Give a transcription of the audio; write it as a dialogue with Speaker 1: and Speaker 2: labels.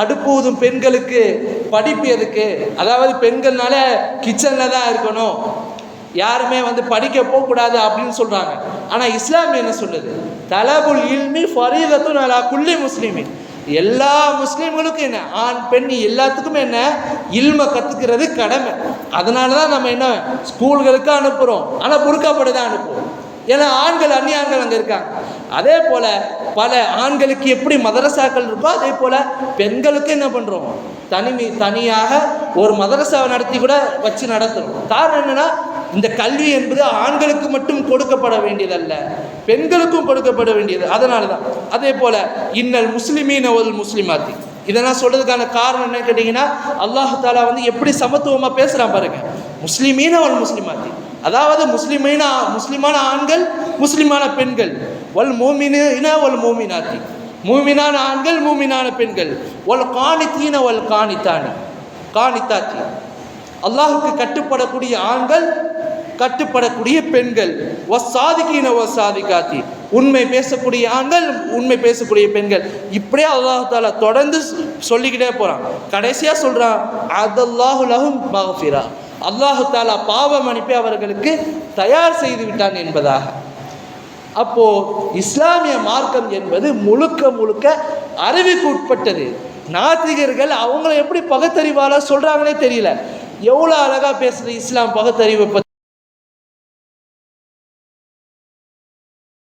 Speaker 1: அடுப்பூதும் பெண்களுக்கு படிப்பு எதுக்கு? அதாவது பெண்கள்னால கிச்சனில் தான் இருக்கணும். யாருமே வந்து படிக்க போகக்கூடாது அப்படின்னு சொல்கிறாங்க ஆனால் இஸ்லாம் என்ன சொல்லுது? தலபுல் இல்மி ஃபரீதத்தும் அலா குள்ளி முஸ்லிமின். எல்லா முஸ்லீம்களுக்கும் என்ன? ஆண் பெண் எல்லாத்துக்குமே என்ன? இல்மை கற்றுக்கிறது கடமை. அதனால தான் நம்ம என்ன? ஸ்கூல்களுக்கு அனுப்புகிறோம் ஆனால் புறுக்கப்பட்டு தான் அனுப்புவோம். ஏன்னா ஆண்கள் அந்நிய ஆண்கள் அங்கே இருக்காங்க. அதே போல் பல ஆண்களுக்கு எப்படி மதரசாக்கள் இருக்கோ அதே போல் பெண்களுக்கு என்ன பண்ணுறோம் தனிமை தனியாக ஒரு மதரசாவை நடத்தி கூட வச்சு நடத்துகிறோம் காரணம் என்னென்னா இந்த கல்வி என்பது ஆண்களுக்கு மட்டும் கொடுக்கப்பட வேண்டியதல்ல பெண்களுக்கும் கொடுக்கப்பட வேண்டியது. அதனால தான் அதே போல் இன்னல் முஸ்லிமீன ஒரு முஸ்லிமாத்தி. இதை நான் சொல்கிறதுக்கான காரணம் என்னன்னு கேட்டிங்கன்னா அல்லாஹு தாலா வந்து எப்படி சமத்துவமாக பேசுகிறான் பாருங்க. முஸ்லிமீன ஒரு முஸ்லிமாத்தி. அதாவது முஸ்லிமீன முஸ்லிமான ஆண்கள் முஸ்லிமான பெண்கள். ஒல் மோமினா ஒல் மோமினாத்தி. மூமினான ஆண்கள் மூமினான பெண்கள். ஒல் காணித்தீன ஒல் காணித்தானி காணித்தாத்தி அல்லாஹுக்கு கட்டுப்படக்கூடிய ஆண்கள் கட்டுப்படக்கூடிய பெண்கள். ஒ சாதிக்கின ஒ சாதிக்காத்தி உண்மை பேசக்கூடிய ஆண்கள் உண்மை பேசக்கூடிய பெண்கள். இப்படியே அல்லாஹு தாலா தொடர்ந்து சொல்லிக்கிட்டே போகிறான் கடைசியாக சொல்கிறான் அதல்லாஹு லஹும் மகஃபிரா அல்லாஹு தாலா பாவம் அனுப்பி அவர்களுக்கு தயார் செய்து விட்டான் என்பதாக. அப்போ இஸ்லாமிய மார்க்கம் என்பது முழுக்க முழுக்க அறிவுக்கு உட்பட்டது. நாத்திகர்கள் அவங்கள எப்படி பகுத்தறிவால சொல்றாங்கன்னே தெரியல. எவ்வளோ அழகா பேசுறது இஸ்லாம் பகுத்தறிவை